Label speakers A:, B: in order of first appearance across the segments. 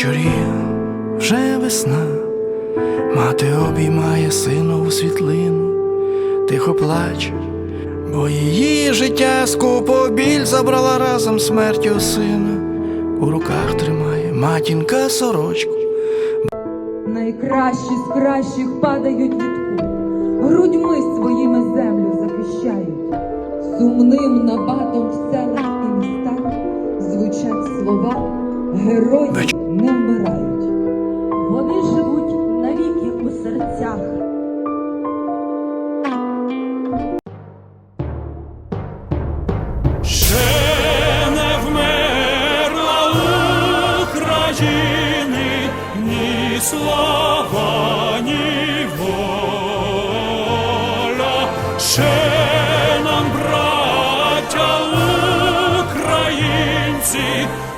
A: вечоріє вже весна, мати обіймає синову світлину, тихо плаче, бо її життя скупо біль забрала разом смертю сина, у руках тримає матінка сорочку.
B: Найкращі з кращих падають від грудьми своїми землю захищають. Сумним набатом в селах і містах звучать слова герої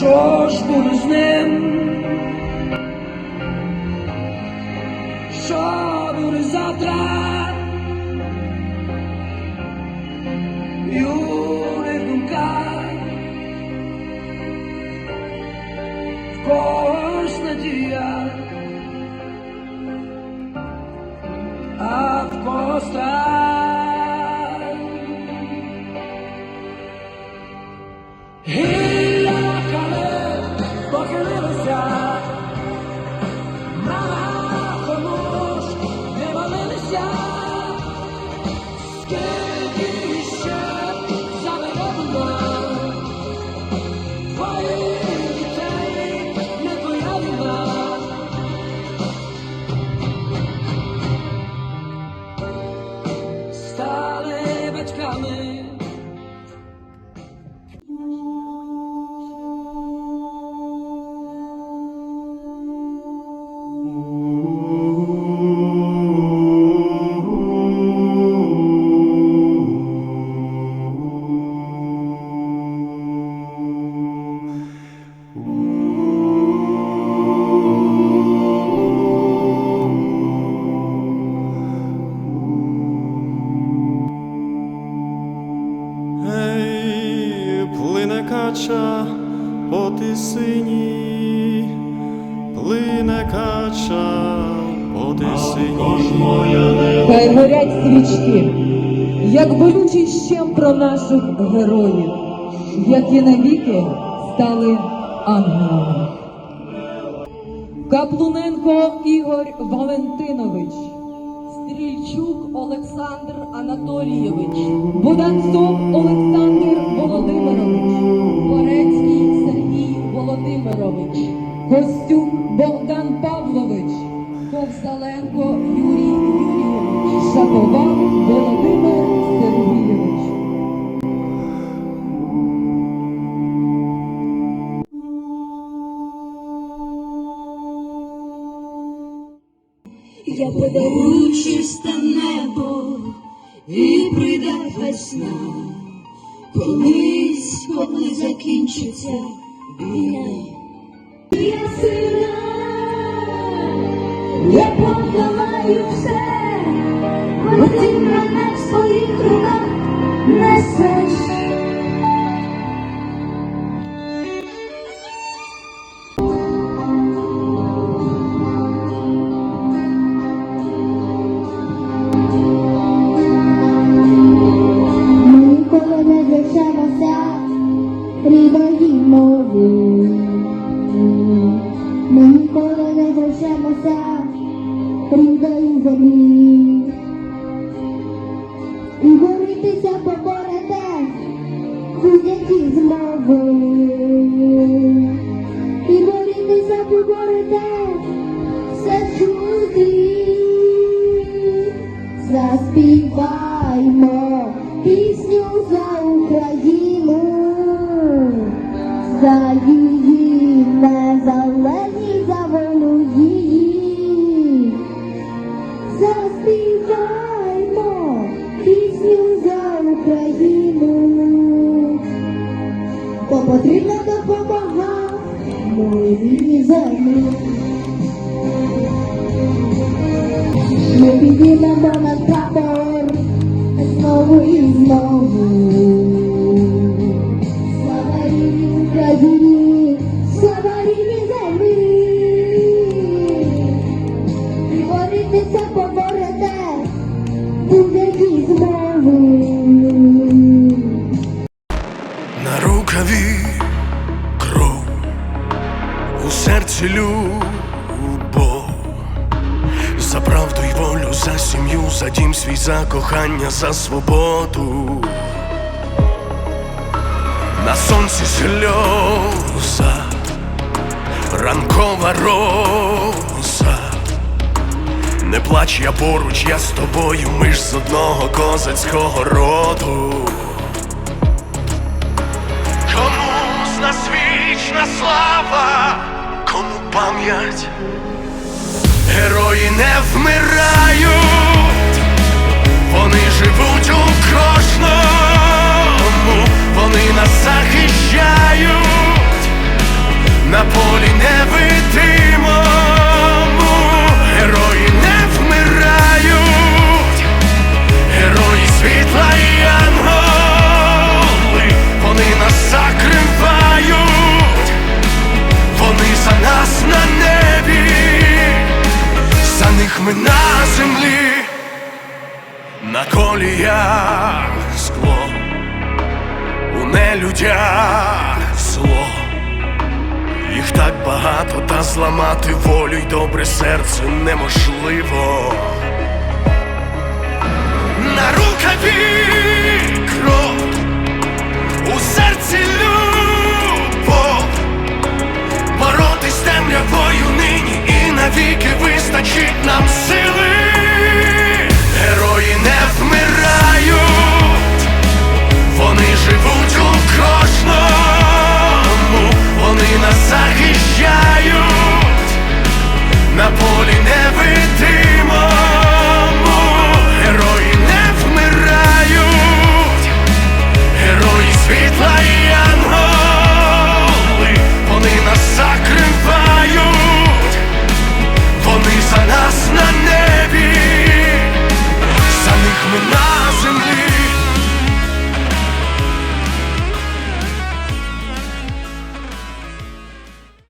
C: George Bull's
D: men. Shaw Bull's atrás. Yuri Duncan. dia, a I've
B: Хай горять свічки, як болючий щем про наших героїв, які навіки стали ангелами. Каплуненко Ігор Валентинович,
E: Стрільчук Олександр Анатолійович,
B: Буданцов Олександр Володимирович,
E: Борецький Сергій Володимирович,
B: Костюк Богдан Павлович,
E: Ковзаленко Юрій
B: Шаповал Володимир Сергійович.
F: Я подарую чисте небо і прийде весна, колись, коли закінчиться війна. Я сильна, я подолаю все,
G: briga de morrer. Meu quando a gente se emocionar, briga e feliz. May hindi naman ang proper At mawo is mawo Sabarin
H: kagiri Sabarin is every Iwanin din sa правду й волю, за сім'ю, за дім свій, за кохання, за свободу. На сонці сльоза, ранкова роза. Не плач, я поруч, я з тобою, ми ж з одного козацького роду. Кому з нас вічна слава, кому пам'ять, герої не вмирають, у нелюдях зло. Їх так багато, та зламати волю й добре серце неможливо. На рукаві